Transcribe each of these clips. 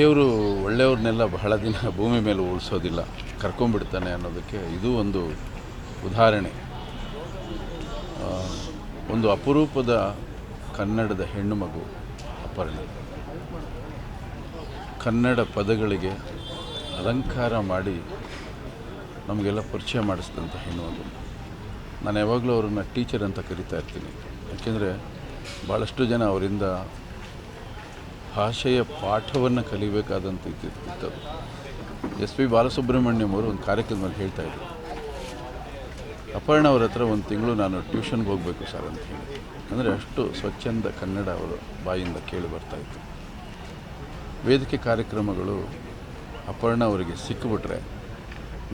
ದೇವರು ಒಳ್ಳೆಯವ್ರನ್ನೆಲ್ಲ ಬಹಳ ದಿನ ಭೂಮಿ ಮೇಲೆ ಉಳಿಸೋದಿಲ್ಲ, ಕರ್ಕೊಂಡ್ಬಿಡ್ತಾನೆ ಅನ್ನೋದಕ್ಕೆ ಇದು ಒಂದು ಉದಾಹರಣೆ. ಒಂದು ಅಪರೂಪದ ಕನ್ನಡದ ಹೆಣ್ಣು ಮಗು ಅಪರ್ಣ. ಕನ್ನಡ ಪದಗಳಿಗೆ ಅಲಂಕಾರ ಮಾಡಿ ನಮಗೆಲ್ಲ ಪರಿಚಯ ಮಾಡಿಸಿದಂಥ ಹೆಣ್ಣು ಮಗು. ನಾನು ಯಾವಾಗಲೂ ಅವ್ರನ್ನ ಟೀಚರ್ ಅಂತ ಕರಿತಾ ಇರ್ತೀನಿ. ಯಾಕೆಂದರೆ ಭಾಳಷ್ಟು ಜನ ಅವರಿಂದ ಭಾಷೆಯ ಪಾಠವನ್ನು ಕಲಿಬೇಕಾದಂಥ ಇತ್ತು ಎಸ್ ಪಿ ಬಾಲಸುಬ್ರಹ್ಮಣ್ಯಂ ಅವರು ಒಂದು ಕಾರ್ಯಕ್ರಮದಲ್ಲಿ ಹೇಳ್ತಾ ಇದ್ರು. ಅಪರ್ಣ ಅವ್ರ ಹತ್ರ ಒಂದು ತಿಂಗಳು ನಾನು ಟ್ಯೂಷನ್ಗೆ ಹೋಗಬೇಕು ಸರ್ ಅಂತ ಹೇಳಿ. ಅಂದರೆ ಅಷ್ಟು ಸ್ವಚ್ಛಂದ ಕನ್ನಡ ಅವರು ಬಾಯಿಂದ ಕೇಳಿ ಬರ್ತಾಯಿತ್ತು ವೇದಿಕೆ ಕಾರ್ಯಕ್ರಮಗಳು ಅಪರ್ಣ ಅವರಿಗೆ ಸಿಕ್ಕಿಬಿಟ್ರೆ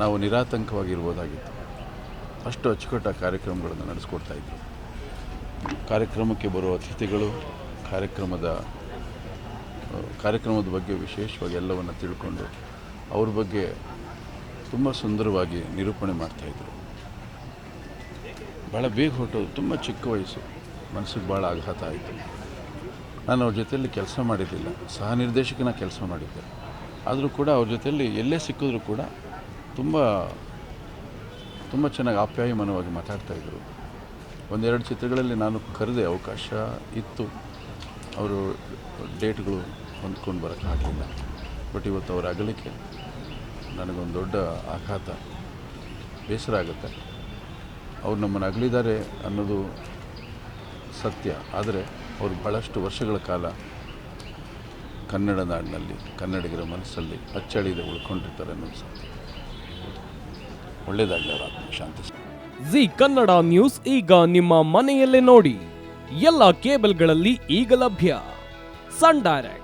ನಾವು ನಿರಾತಂಕವಾಗಿರ್ಬೋದಾಗಿತ್ತು. ಅಷ್ಟು ಅಚ್ಚುಕಟ್ಟಾಗಿ ಕಾರ್ಯಕ್ರಮಗಳನ್ನು ನಡೆಸ್ಕೊಡ್ತಾ ಇದ್ರು. ಕಾರ್ಯಕ್ರಮಕ್ಕೆ ಬರುವ ಅತಿಥಿಗಳು, ಕಾರ್ಯಕ್ರಮದ ಕಾರ್ಯಕ್ರಮದ ಬಗ್ಗೆ ವಿಶೇಷವಾಗಿ ಎಲ್ಲವನ್ನು ತಿಳ್ಕೊಂಡು ಅವ್ರ ಬಗ್ಗೆ ತುಂಬ ಸುಂದರವಾಗಿ ನಿರೂಪಣೆ ಮಾಡ್ತಾಯಿದ್ರು ಭಾಳ ಬೇಗ ಹೊರಟೋದು ತುಂಬ ಚಿಕ್ಕ ವಯಸ್ಸು. ಮನಸ್ಸಿಗೆ ಭಾಳ ಆಘಾತ ಆಯಿತು. ನಾನು ಅವ್ರ ಜೊತೆಯಲ್ಲಿ ಕೆಲಸ ಮಾಡಿದ್ದಿಲ್ಲ ಸಹ ನಿರ್ದೇಶಕನ ಕೆಲಸ ಮಾಡಿದ್ದೆ. ಆದರೂ ಕೂಡ ಅವ್ರ ಜೊತೆಯಲ್ಲಿ ಎಲ್ಲೇ ಸಿಕ್ಕಿದ್ರು ಕೂಡ ತುಂಬ ತುಂಬ ಚೆನ್ನಾಗಿ ಆಪ್ಯಾಯಮಾನವಾಗಿ ಮಾತಾಡ್ತಾಯಿದ್ರು ಒಂದೆರಡು ಚಿತ್ರಗಳಲ್ಲಿ ನಾನು ಕರೆದೆ ಅವಕಾಶ ಇತ್ತು. ಅವರು ಡೇಟ್ಗಳು ಹೊಂದ್ಕೊಂಡು ಬರೋಕ್ಕಾಗಲಿಲ್ಲ ಬಟ್ ಇವತ್ತು ಅವರ ಅಗಲಿಕೆ ನನಗೊಂದು ದೊಡ್ಡ ಆಘಾತ, ಬೇಸರ ಆಗುತ್ತೆ. ಅವ್ರು ನಮ್ಮನ್ನು ಅಗಲಿದ್ದಾರೆ ಅನ್ನೋದು ಸತ್ಯ. ಆದರೆ ಅವರು ಭಾಳಷ್ಟು ವರ್ಷಗಳ ಕಾಲ ಕನ್ನಡ ನಾಡಿನಲ್ಲಿ, ಕನ್ನಡಿಗರ ಮನಸ್ಸಲ್ಲಿ ಅಚ್ಚಳಿದೆ ಉಳ್ಕೊಂಡಿರ್ತಾರೆ ಅನ್ನೋದು ಸತ್ಯ. ಒಳ್ಳೆಯದಾಗಲಿ ಅವರ ಆತ್ಮ ಶಾಂತಿ ಸಿಗಲಿ. ಜಿ ಕನ್ನಡ ನ್ಯೂಸ್ ಈಗ ನಿಮ್ಮ ಮನೆಯಲ್ಲೇ ನೋಡಿ. ಎಲ್ಲ ಕೇಬಲ್ಗಳಲ್ಲಿ ಈಗ ಲಭ್ಯ. Sun Direct.